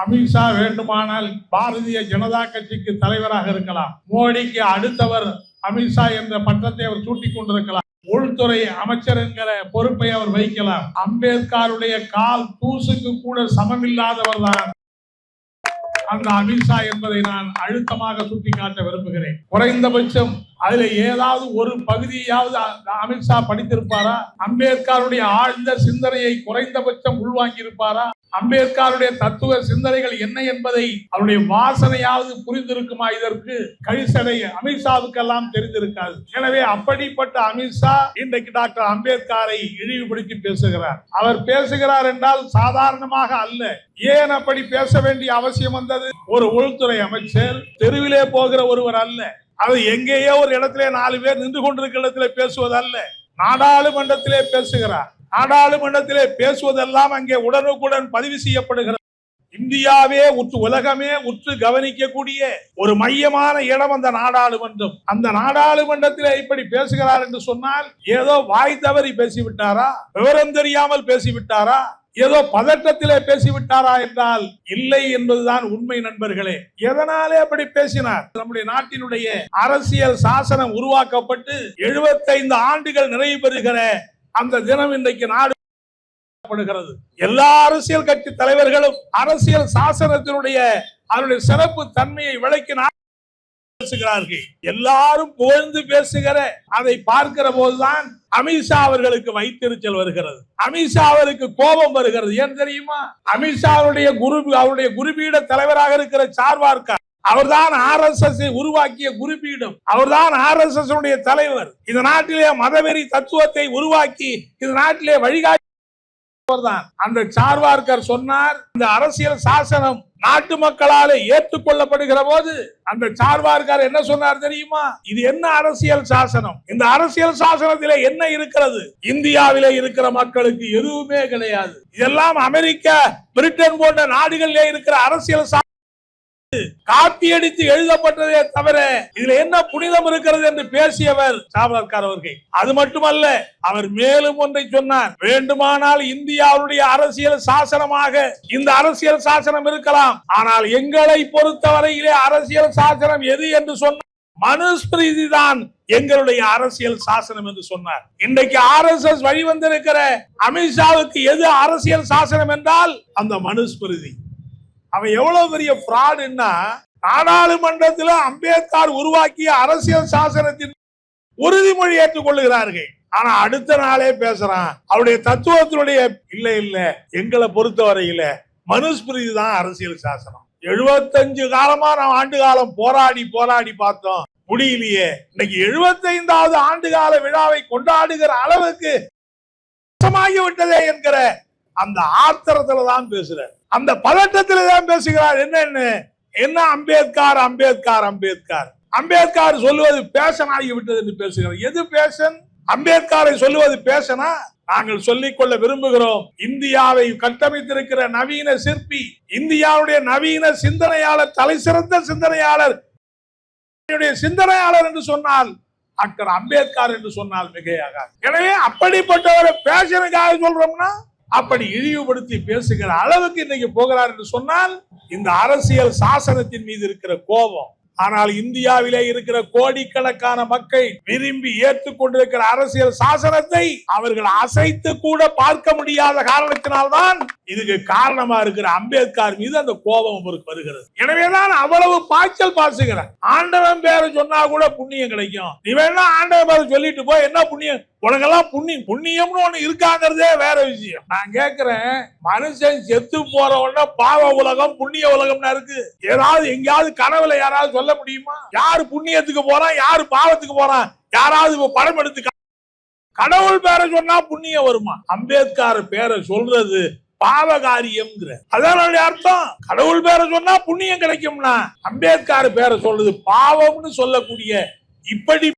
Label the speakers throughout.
Speaker 1: அமித்ஷா வேண்டுமானால் பாரதிய ஜனதா கட்சிக்கு தலைவராக இருக்கலாம். மோடிக்கு அடுத்தவர் அமித்ஷா என்ற பட்டத்தை அவர் சூட்டிக் கொண்டிருக்கலாம். உள்துறை அமைச்சர் என்கிற பொறுப்பை அவர் வைக்கலாம் அம்பேத்கருடைய கால் தூசுக்கு கூட சமமில்லாதவர் தான். அந்த அமித்ஷா என்பதை நான் அழுத்தமாக சுட்டிக்காட்ட விரும்புகிறேன். குறைந்தபட்சம் அதுல ஏதாவது ஒரு பகுதியாவது அமித்ஷா படித்திருப்பாரா? அம்பேத்கருடைய ஆழ்ந்த சிந்தனையை குறைந்தபட்சம் உள்வாங்கி இருப்பாரா அம்பேத்கருடைய தத்துவ சிந்தனைகள் என்ன என்பதை அவருடைய வாசனையாவது புரிந்திருக்குமா? இதற்கு கழிசடை அமித்ஷாவுக்கெல்லாம் தெரிந்திருக்காது. எனவே அப்படிப்பட்ட அமித்ஷா இன்றைக்கு டாக்டர் அம்பேத்கரை இழிவுபடுத்தி பேசுகிறார். அவர் பேசுகிறார் என்றால் சாதாரணமாக அல்ல. ஏன் அப்படி பேச வேண்டிய அவசியம் வந்தது? ஒரு உள்துறை அமைச்சர் தெருவிலே போகிற ஒருவர் அல்ல. அது எங்கேயோ ஒரு இடத்திலே நாலு பேர் நின்று கொண்டிருக்கிற இடத்திலே பேசுவதல்ல. நாடாளுமன்றத்திலே பேசுகிறார். நாடாளுமன்றத்திலே பேசுவதெல்லாம் அங்கே உடனுக்குடன் பதிவு செய்யப்படுகிறது. இந்தியாவே உற்று உலகமே உற்று கவனிக்கக்கூடிய ஒரு மையமான இடம் அந்த நாடாளுமன்றம். அந்த நாடாளுமன்றத்திலே இப்படி பேசுகிறார் என்று சொன்னால் ஏதோ வாய் தவறி பேசிவிட்டாரா? விவரம் தெரியாமல் பேசிவிட்டாரா? ஏதோ பதட்டத்திலே பேசிவிட்டாரா என்றால் இல்லை என்பதுதான் உண்மை நண்பர்களே. எதனாலே அப்படி பேசினார்? நம்முடைய நாட்டினுடைய அரசியல் சாசனம் உருவாக்கப்பட்டு 75 ஆண்டுகள் நிறைவு பெறுகிற அந்த தினம் இன்றைக்கு நாடு படுகிறது எல்லா அரசியல் கட்சி தலைவர்களும் அரசியல் சாசனத்தினுடைய அதனுடைய சிறப்பு தன்மையை விளக்கி பேசுகிறார்கள். எல்லாரும் புகழ்ந்து பேசுகிற அதை பார்க்கிற போதுதான் அமித்ஷா அவர்களுக்கு வைத்திருச்சல் வருகிறது. அமித்ஷா அவருக்கு கோபம் வருகிறது. ஏன் தெரியுமா? அமித்ஷா அவருடைய குரு அவருடைய குருபீட தலைவராக இருக்கிற சார்வார்கர் அவர்தான் ஆர் எஸ் எஸ் உருவாக்கிய குறிப்பிடும் அவர்தான் ஆர் எஸ் எஸ் உடைய தலைவர். இந்த நாட்டிலே மதவெறி தத்துவத்தை உருவாக்கி இந்த நாட்டிலே வழிகாட்டி தான் அந்த சார்வார்கர் சொன்னார் இந்த அரசியல் சாசனம் நாட்டு மக்களாலே ஏற்றுக்கொள்ளப்படுகிற போது அந்த சார்வார்கர் என்ன சொன்னார் தெரியுமா? இது என்ன அரசியல் சாசனம்? இந்த அரசியல் சாசனத்திலே என்ன இருக்கிறது? இந்தியாவிலே இருக்கிற மக்களுக்கு எதுவுமே கிடையாது. இதெல்லாம் அமெரிக்கா பிரிட்டன் போன்ற நாடுகளிலே இருக்கிற அரசியல் சா- காப்பி அடித்து எழுதப்பட்டதே தவிர இதுல என்ன புனிதம் இருக்கிறது என்று பேசியவர் சாவலர்கார் அவர்கள். அது மட்டுமல்ல அவர் மேலும் ஒன்றை சொன்னார். வேண்டுமானால் இந்தியாவுடைய அரசியல் சாசனமாக இந்த அரசியல் சாசனம் இருக்கலாம். ஆனால் எங்களை பொறுத்தவரையிலே அரசியல் சாசனம் எது என்று சொன்ன மனுஸ்மிருதி தான் எங்களுடைய அரசியல் சாசனம் என்று சொன்னார். இன்றைக்கு ஆர் எஸ் எஸ் வழிவந்திருக்கிற அமித்ஷாவுக்கு எது அரசியல் சாசனம் என்றால் அந்த மனுஸ்மிருதி அவன் எவ்வளவு பெரிய ஃப்ராடுன்னா நாடாளுமன்றத்தில் அம்பேத்கர் உருவாக்கிய அரசியல் சாசனத்தின் உறுதிமொழி ஏற்றுக்கொள்ளுகிறார்கள். ஆனா அடுத்த நாளே பேசுறான். அவருடைய தத்துவத்தினுடைய இல்ல இல்ல. எங்களை பொறுத்தவரையில மனுஸ்மிருதி தான் அரசியல் சாசனம். எழுபத்தஞ்சு காலமா நாம் ஆண்டு காலம் போராடி போராடி பார்த்தோம். முடியலையே. இன்னைக்கு எழுபத்தைந்தாவது ஆண்டு கால விழாவை கொண்டாடுகிற அளவுக்கு விட்டதே என்கிற அந்த ஆத்திரத்துல தான் பேசுறார். அந்த பதட்டத்துல தான் பேசுகிறார். என்னன்னு என்ன? அம்பேத்கர் அம்பேத்கர் அம்பேத்கர்? அம்பேத்கர் சொல்லுவது பேஷன் ஆகிவிட்டது என்று பேசுகிறார். எது பேஷன்? அம்பேத்கரை சொல்லுவது பேசனா நாங்கள் சொல்லிக் கொள்ள விரும்புகிறோம். இந்தியாவை கட்டமைத்திருக்கிற நவீன சிற்பி இந்தியாவுடைய நவீன சிந்தனையாளர் தலை சிறந்த சிந்தனையாளர் சிந்தனையாளர் என்று சொன்னால் டாக்டர் அம்பேத்கர் என்று சொன்னால் மிகையாக எனவே அப்படிப்பட்டவரை பேஷனுக்காக சொல்றோம்னா அப்படி இழிவுபடுத்தி பேசுகிற அளவுக்கு இன்னைக்கு போகிறார் என்று சொன்னால் இந்த அரசியல் சாசனத்தின் மீது இருக்கிற கோபம் ஆனால் இந்தியாவிலே இருக்கிற கோடிக்கணக்கான மக்கள் விரும்பி ஏற்றுக்கொண்டிருக்கிற அரசியல் சாசனத்தை அவர்கள் அசைத்து கூட பார்க்க முடியாத காரணத்தினால்தான் இதுக்கு காரணமா இருக்கிற அம்பேத்கர் மீது அந்த கோபம் அவருக்கு வருகிறது. எனவேதான் அவ்வளவு பாய்ச்சல் பாசுகிறார் ஆண்டவன் பேரை சொன்னா கூட புண்ணியம் கிடைக்கும். நீ வேணா ஆண்டவன் பேரை சொல்லிட்டு போய் என்ன புண்ணியம்? உனக்கெல்லாம் புண்ணியம் புண்ணியம்னு ஒண்ணு இருக்காங்கிறதே வேற விஷயம். நான் கேக்குறேன் மனுஷன் செத்து போற உடனே பாவ உலகம் புண்ணிய உலகம்னா இருக்கு. ஏதாவது எங்கேயாவது கனவுல யாராவது சொல்ல சொல்ல முடியுமா? யாரு புண்ணியத்துக்கு போறான் யாரு பாவத்துக்கு போறான் யாராவது இப்ப படம் எடுத்து கடவுள் பேரை சொன்னா புண்ணியம் வருமா? அம்பேத்கர் பேரை சொல்றது பாவகாரியம்ங்கிற. அதான் அர்த்தம். கடவுள் பேரை சொன்னா புண்ணியம் கிடைக்கும்னா அம்பேத்கர் பேரை சொல்றது பாவம்னு சொல்லக்கூடிய இப்படி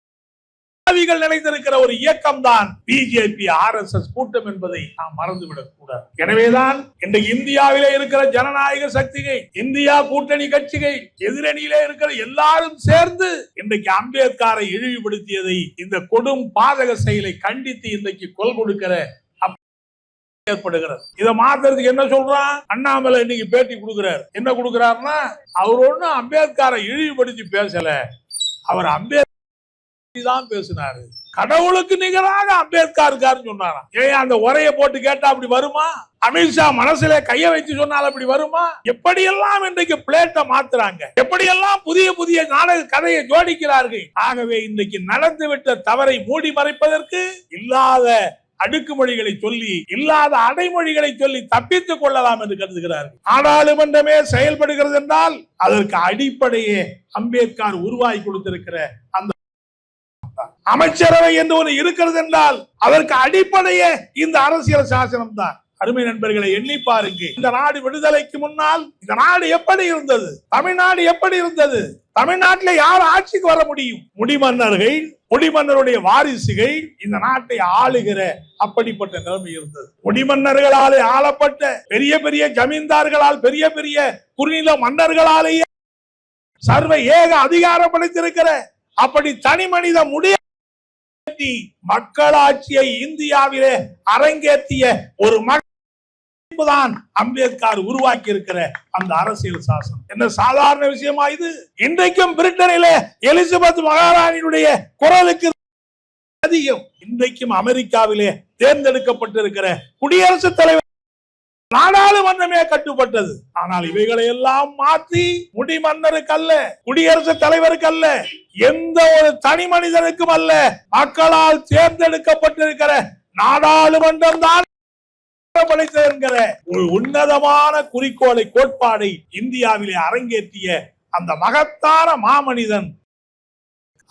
Speaker 1: பாவிகள் நிறைந்திருக்கிற ஒரு இயக்கம் தான் பிஜேபி ஆர் எஸ் எஸ் கூட்டம் என்பதை நாம் மறந்துவிடக் கூடாது. எனவேதான் இன்றைக்கு இந்தியாவிலே இருக்கிற ஜனநாயக சக்திகள் இந்தியா கூட்டணி கட்சிகள் எதிரணியிலே இருக்கிற எல்லாரும் சேர்ந்து இன்றைக்கு அம்பேத்கரை இழிவுபடுத்தியதை இந்த கொடும் பாதக செயலை கண்டித்து இன்றைக்கு கொல் கொடுக்கிற ஏற்படுகிறது. இதை மாத்துறதுக்கு என்ன சொல்றான்? அண்ணாமலை இன்னைக்கு பேட்டி கொடுக்கிறார். என்ன கொடுக்கிறாருன்னா அவர் ஒண்ணும் அம்பேத்கரை இழிவுபடுத்தி பேசல. அவர் அம்பேத் தான் பேசினாரு. கடவுளுக்கு நிகராக அம்பேத்கர் இருக்காருன்னு சொன்னாராம். ஏன் அந்த உரைய போட்டு கேட்டா அப்படி வருமா? அமித்ஷா மனசுல கைய வச்சு சொன்னால் அப்படி வருமா? எப்படியெல்லாம் இன்றைக்கு பிளேட்டை மாத்துறாங்க? எப்படியெல்லாம் புதிய புதிய நாடக கதையை ஜோடிக்கிறார்கள்? ஆகவே இன்றைக்கு நடந்துவிட்ட தவறை மூடி மறைப்பதற்கு இல்லாத அடுக்குமொழிகளை சொல்லி இல்லாத அடைமொழிகளை சொல்லி தப்பித்துக் கொள்ளலாம் என்று கருதுகிறார்கள். நாடாளுமன்றமே செயல்படுகிறது என்றால் அதற்கு அடிப்படையே அம்பேத்கர் உருவாக்கி கொடுத்திருக்கிற அந்த அமைச்சரவை என்று ஒன்று இருக்கிறது என்றால் அதற்கு அடிப்படையே இந்த அரசியல் சாசனம் தான். அருமை நண்பர்களை எண்ணி பாருங்க இந்த நாடு விடுதலைக்கு முன்னால் இந்த நாடு எப்படி இருந்தது? தமிழ்நாடு எப்படி இருந்தது? தமிழ்நாட்டில் யார் ஆட்சிக்கு வர முடியும்? முடிமன்னர்கள் முடிமன்னருடைய வாரிசுகள் இந்த நாட்டை ஆளுகிற அப்படிப்பட்ட நிலைமை இருந்தது. முடிமன்னர்களால் ஆளப்பட்ட பெரிய பெரிய ஜமீன்தார்களால் பெரிய பெரிய குறுநில மன்னர்களாலேயே சர்வ ஏக அதிகாரம் படைத்திருக்கிற அப்படி தனி மனித முடிய மக்களாட்சியை இந்தியாவிலே அரங்கேற்றிய ஒரு தான் அம்பேத்கர் உருவாக்கி இருக்கிற அந்த அரசியல் சாசனம். என்ன சாதாரண விஷயமா இது? இன்றைக்கும் பிரிட்டனிலே எலிசபெத் மகாராணியுடைய குரலுக்கு அதிகம். இன்றைக்கும் அமெரிக்காவிலே தேர்ந்தெடுக்கப்பட்டிருக்கிற குடியரசுத் தலைவர் நாடாளுமன்றமே கட்டுப்பட்டது. ஆனால் இவைகளை எல்லாம் மாற்றி முடிமன்னருக்கு அல்ல குடியரசுத் தலைவருக்கு அல்ல எந்த ஒரு தனி மனிதனுக்கும் அல்ல மக்களால் தேர்ந்தெடுக்கப்பட்டிருக்கிற நாடாளுமன்றம் தான் என்கிற ஒரு உன்னதமான குறிக்கோளை கோட்பாடை இந்தியாவிலே அரங்கேற்றிய அந்த மகத்தான மாமனிதன்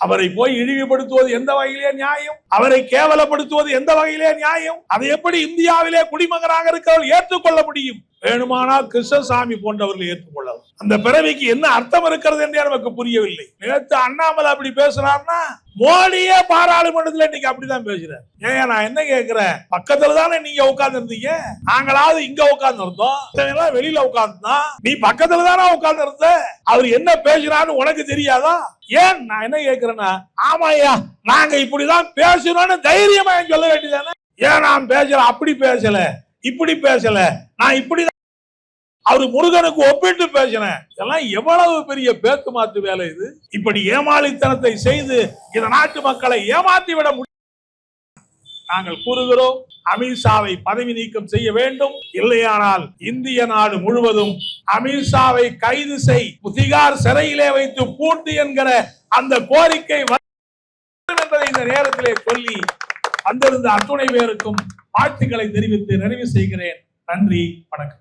Speaker 1: அவரை போய் இழிவுபடுத்துவது எந்த வகையிலே நியாயம்? அவரை கேவலப்படுத்துவது எந்த வகையிலே நியாயம்? அதை எப்படி இந்தியாவிலே குடிமகனாக இருக்கிறவர்கள் ஏற்றுக்கொள்ள முடியும்? வேணுமானால் கிருஷ்ணசாமி போன்றவர்கள் ஏற்றுக்கொள்ள அந்த பிறவிக்கு என்ன அர்த்தம் இருக்கிறது என்றே நமக்கு புரியவில்லை. நேற்று அண்ணாமலை அப்படி பேசுறாருன்னா மோடியே பாராளுமன்றத்துல இன்னைக்கு அப்படிதான் பேசுறேன் ஏன் நான் என்ன கேட்கிறேன் பக்கத்துல தானே நீங்க உட்கார்ந்து இருந்தீங்க நாங்களாவது இங்க உட்கார்ந்து இருந்தோம் வெளியில உட்கார்ந்துதான் நீ பக்கத்துல தானே உட்கார்ந்து இருந்த அவர் என்ன பேசுறான்னு உனக்கு தெரியாதா? ஏன் நான் என்ன கேக்குறேன்னா ஆமாய்யா நாங்க இப்படிதான் பேசுறோம்னு தைரியமா சொல்ல வேண்டியதானே ஏன் நான் பேசல அப்படி பேசல இப்படி பேசல நான் இப்படி அவரு முருகனுக்கு ஒப்பிட்டு பேசினேன். இதெல்லாம் எவ்வளவு பெரிய பேத்து மாத்து வேலை இது? இப்படி ஏமாளித்தனத்தை செய்து இந்த நாட்டு மக்களை ஏமாத்தி விட முடியும். நாங்கள் கூறுகிறோம் அமித்ஷாவை பதவி நீக்கம் செய்ய வேண்டும். இல்லையானால் இந்திய நாடு முழுவதும் அமித்ஷாவை கைது செய் புதிகார் சிறையிலே வைத்து பூட்டு என்கிற அந்த கோரிக்கை என்பதை இந்த நேரத்திலே சொல்லி வந்திருந்த அத்துணை பேருக்கும் வாழ்த்துக்களை தெரிவித்து நிறைவு செய்கிறேன். நன்றி வணக்கம்.